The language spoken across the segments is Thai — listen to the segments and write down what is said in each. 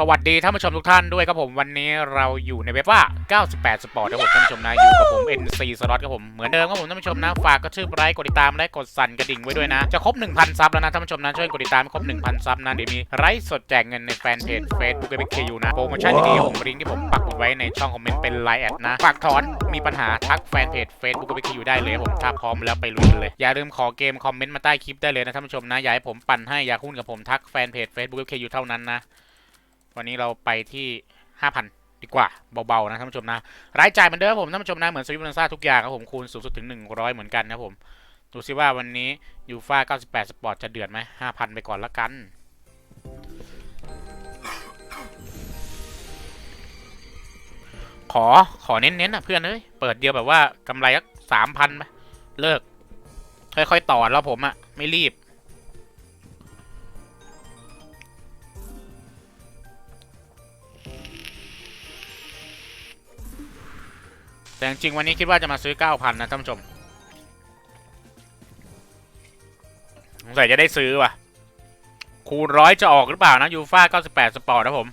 สวัสดีท่านผู้ชมทุกท่านด้วยครับผมวันนี้เราอยู่ในเว็บว่า 98 Sport ครับผมท่านผู้ชมนะอยู่กับผม NC Slot ครับผมเหมือนเดิมครับผมท่านผู้ชมนะฝากกระชืบไลค์กดติดตามและกดสั่นกระดิ่งไว้ด้วยนะ จะครบ 1,000 ซับแล้วนะท่านผู้ชมนะช่วยกดติดตามครบ 1,000 ซับนะเดี๋ยวมีไลฟ์สดแจกเงินในแฟนเพจ Facebook กับ KU นะโปรโมชั่นดีๆครับผมลิงก์ที่ผมปักไว้ในช่องคอมเมนต์เป็นไลน์แอดนะฝากถอนมีปัญหาทักแฟนเพจ Facebook กับ KU ได้เลยผมถ้าพร้อมแล้วไปลุยกันเลย อย่าลืมขอเกมคอมเมนต์มาใต้คลิปได้เลยนะท่านผู้ชมนะอย่าให้ผมปั่นให้อย่ากหุ้นกับผมทักแฟนเพจ Facebook กับ KU เท่านั้นนะ วันนี้เราไปที่5,000ดีกว่าเบาๆนะท่านผู้ชมนะรายจ่ายเหมือนเดิมครับผมท่านผู้ชมนะเหมือนสวิฟต์นันซ่าทุกอย่างครับผมคูณสูงสุดถึง 100 เหมือนกันนะผมดูซิว่าวันนี้ยูฟ่า98 สปอร์ตจะเดือดไหม5,000 ไปก่อนละกัน ขอขอเน้นๆนะเพื่อนเอ้ยเปิดเดียวแบบว่ากำไรสักสามพันไหมเลิก ค่อยๆ ต่อแล้วผมอะไม่รีบ แต่จริงวันนี้คิดว่าจะมาซื้อ 9,000 นะท่านผู้ชมสงสัยจะได้ซื้อว่ะ คูณร้อยจะออกหรือเปล่านะยูฟ่า98 สปอร์ตนะผม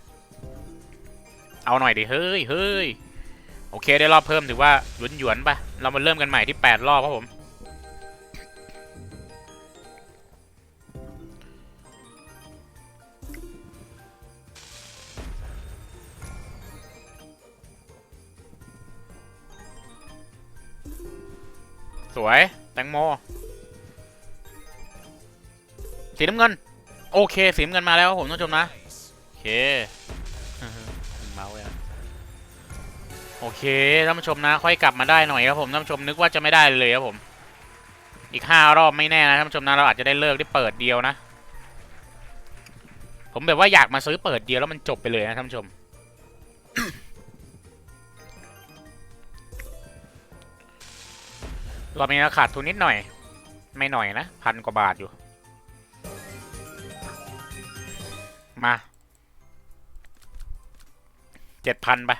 เอาหน่อยดิ เฮ้ยเฮ้ยโอเคได้รอบเพิ่มถือว่าหยวนหยวนปะเรามาเริ่มกันใหม่ที่ 8 รอบครับผม สวย แตงโม สีน้ำเงิน โอเค สีน้ำเงินมาแล้วครับผมท่านผู้ชมนะ โอเคเมาเลยโอเคท่านผู้ชมนะ ค่อยกลับมาได้หน่อยครับผมท่านผู้ชมนึกว่าจะไม่ได้เลยครับผม อีกห้ารอบไม่แน่นะท่านผู้ชมนะเราอาจจะได้เลิกได้เปิดเดียวนะ ผมแบบว่าอยากมาซื้อเปิดเดียวแล้วมันจบไปเลยนะท่านผู้ชม รอบนี้เราขาดทุนนิดหน่อย ไม่หน่อยนะพันกว่าบาทอยู่ มาเจ็ดพันไป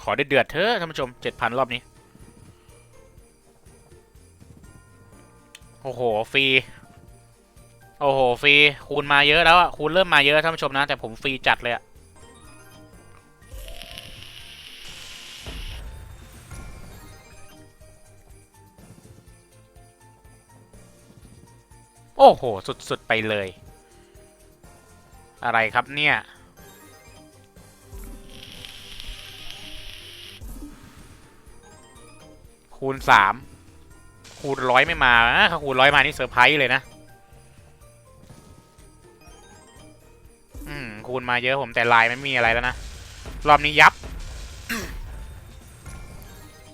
ขอได้เดือดเถอะท่านผู้ชมเจ็ดพันรอบนี้ โอ้โห ฟรี โอ้โหฟรีคูณมาเยอะแล้วอะคูณเริ่มมาเยอะท่านผู้ชมนะ แต่ผมฟรีจัดเลยอะโอ้โห สุด ๆ ไปเลย อะไรครับเนี่ย คูณสามคูณร้อยไม่มาอะถ้าคูณร้อยมานี่เซอร์ไพรส์เลยนะ คูณมาเยอะผมแต่ลายไม่มีอะไรแล้วนะ รอบนี้ยับ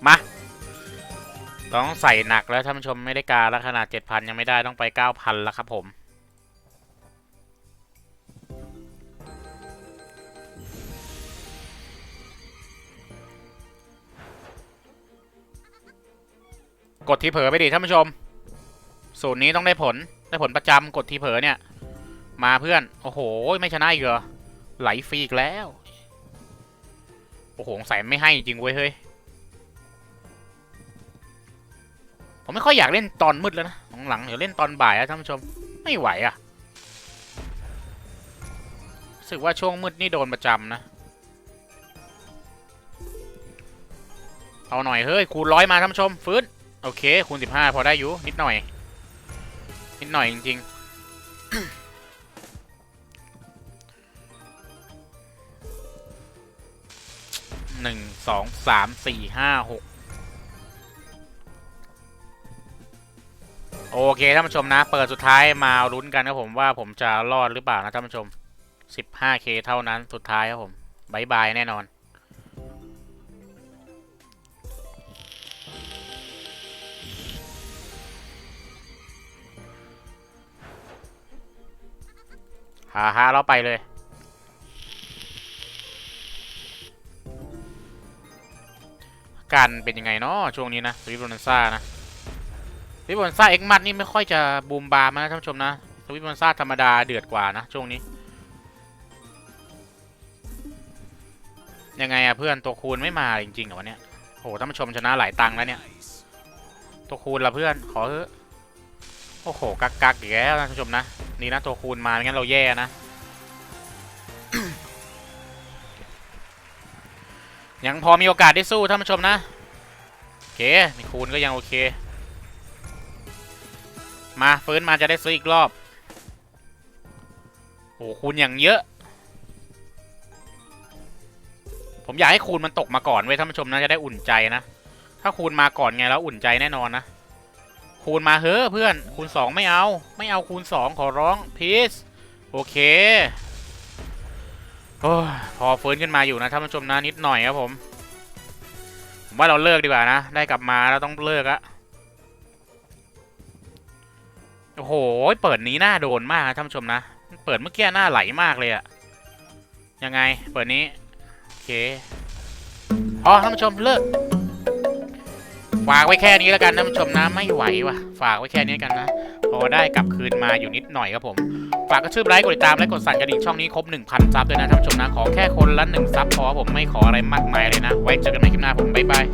มา ต้องใส่หนักแล้วท่านผู้ชมไม่ได้การแล้วขนาด7,000ยังไม่ได้ต้องไป9,000แล้วครับผมกดทีเผลอไปดิท่านผู้ชม สูตรนี้ต้องได้ผล ได้ผลประจำกดทีเผลอเนี่ย มาเพื่อน โอ้โห ไม่ชนะอีกเหรอ ไหลฟรีอีกแล้ว โอ้โหใส่ไม่ให้จริงเว้ยเฮ้ย ผมไม่ค่อยอยากเล่นตอนมืดแล้วนะหลังๆเดี๋ยวเล่นตอนบ่ายอะท่านผู้ชม ไม่ไหวอะรู้สึกว่าช่วงมืดนี่โดนประจำนะ เอาหน่อยเฮ้ยคูณร้อยมาท่านผู้ชมฟื้น โอเคคูณสิบห้าพอได้อยู่นิดหน่อย นิดหน่อยจริงๆ หนึ่งสองสามสี่ห้าหกโอเคท่านผู้ชมนะ เปิดสุดท้ายมาลุ้นกันครับผมว่าผมจะรอดหรือเปล่านะท่านผู้ชม 15k เท่านั้นสุดท้ายครับผมบายบายแน่นอนหาหาเราไปเลย การเป็นยังไงเนาะช่วงนี้นะสวิตโรนันซ่านะสวิตโรนันซ่าเอ็กมัดนี่ไม่ค่อยจะบูมบามนะท่านผู้ชมนะสวิตโรนันซ่าธรรมดาเดือดกว่านะช่วงนี้ ยังไงอะเพื่อนตัวคูณไม่มาจริงๆเหรอวันเนี้ยโหท่านผู้ชมชนะหลายตังค์แล้วเนี่ย ตัวคูณละเพื่อนขอเถอะโอ้โหกักกักอีกแล้วท่านผู้ชมนะนี่นะตัวคูณมาไม่งั้นเราแย่นะ ยังพอมีโอกาสได้สู้ท่านผู้ชมนะโอเคมีคูณก็ยังโอเค มาฟื้นมาจะได้ซื้ออีกรอบโอ้คูณอย่างเยอะ ผมอยากให้คูณมันตกมาก่อนเว้ยท่านผู้ชมนะจะได้อุ่นใจนะ ถ้าคูณมาก่อนไงแล้วอุ่นใจแน่นอนนะคูณมาเฮ้อเพื่อนคูณสองไม่เอา ไม่เอาคูณสองขอร้องพีซโอเค โอ้พอฟื้นขึ้นมาอยู่นะท่านผู้ชมนะนิดหน่อยครับผมผมว่าเราเลิกดีกว่านะ ได้กลับมาแล้วต้องเลิกอะโอ้โห เปิดนี้หน้าโดนมากนะท่านผู้ชมนะ เปิดเมื่อกี้หน้าไหลมากเลยอะยังไง เปิดนี้ โอเคพอท่านผู้ชมเลิก ฝากไว้แค่นี้แล้วกันท่านผู้ชมนะ ไม่ไหวว่ะ ฝากไว้แค่นี้กันนะ พอได้กลับคืนมาอยู่นิดหน่อยครับผมากกระชื่อไลค์กดติดตามและกดสั่นกระดิ่งช่องนี้ครบ 1,000 ซับด้วยนะท่านผู้ชมนะ ขอแค่คนละ1ซับพอผมไม่ขออะไรมากมายเลยนะ ไว้เจอกันใหม่คลิปหน้าผมบ๊ายบาย